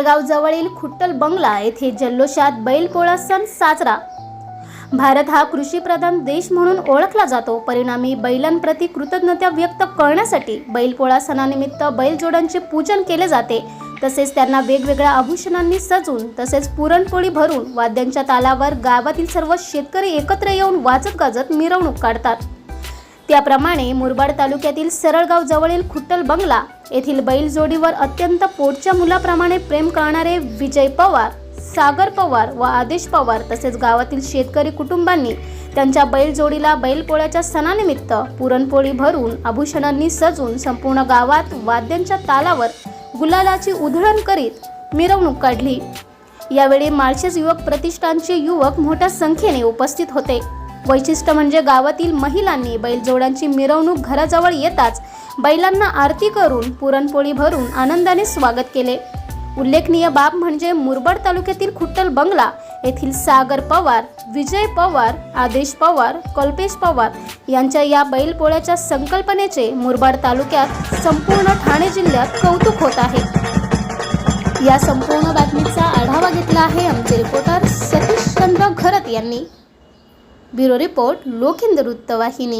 सरळगाव जवळील खुट्टल बंगला येथे जल्लोषात बैलपोळा सण साजरा. भारत हा कृषीप्रधान देश म्हणून ओळखला जातो. परिणामी बैलांप्रती कृतज्ञता व्यक्त करण्यासाठी बैलपोळा सणानिमित्त बैलजोडांचे पूजन केले जाते. तसेच त्यांना वेगवेगळ्या आभूषणांनी सजून तसेच पुरणपोळी भरून वाद्यांच्या तालावर गावातील सर्व शेतकरी एकत्र येऊन वाजत गाजत मिरवणूक काढतात. त्याप्रमाणे मुरबाड तालुक्यातील सरळगाव जवळील खुट्टल बंगला येथील बैलजोडीवर अत्यंत पोटच्या मुलाप्रमाणे प्रेम करणारे विजय पवार सागर पवार व आदेश पवार तसेच गावातील शेतकरी कुटुंबांनी त्यांच्या बैलजोडीला बैलपोळ्याच्या सणानिमित्त पुरणपोळी भरून आभूषणांनी सजून संपूर्ण गावात वाद्यांच्या तालावर गुलालाची उधळण करीत मिरवणूक काढली. यावेळी माळशेज युवक प्रतिष्ठानचे युवक मोठ्या संख्येने उपस्थित होते. वैशिष्ट्य म्हणजे गावातील महिलांनी बैलजोड्यांची मिरवणूक घराजवळ येताच बैलांना आरती करून पुरणपोळी भरून आनंदाने स्वागत केले. उल्लेखनीय बाब म्हणजे मुरबाड तालुक्यातील खुट्टल बंगला येथील सागर पवार विजय पवार आदेश पवार कल्पेश पवार यांच्या या बैलपोळ्याच्या संकल्पनेचे मुरबाड तालुक्यात संपूर्ण ठाणे जिल्ह्यात कौतुक होत आहे. या संपूर्ण बातमीचा आढावा घेतला आहे आमचे रिपोर्टर सतीश चंद्र घरत यांनी. ब्युरो रिपोर्ट लोकेंद्र वृत्तवाहिनी.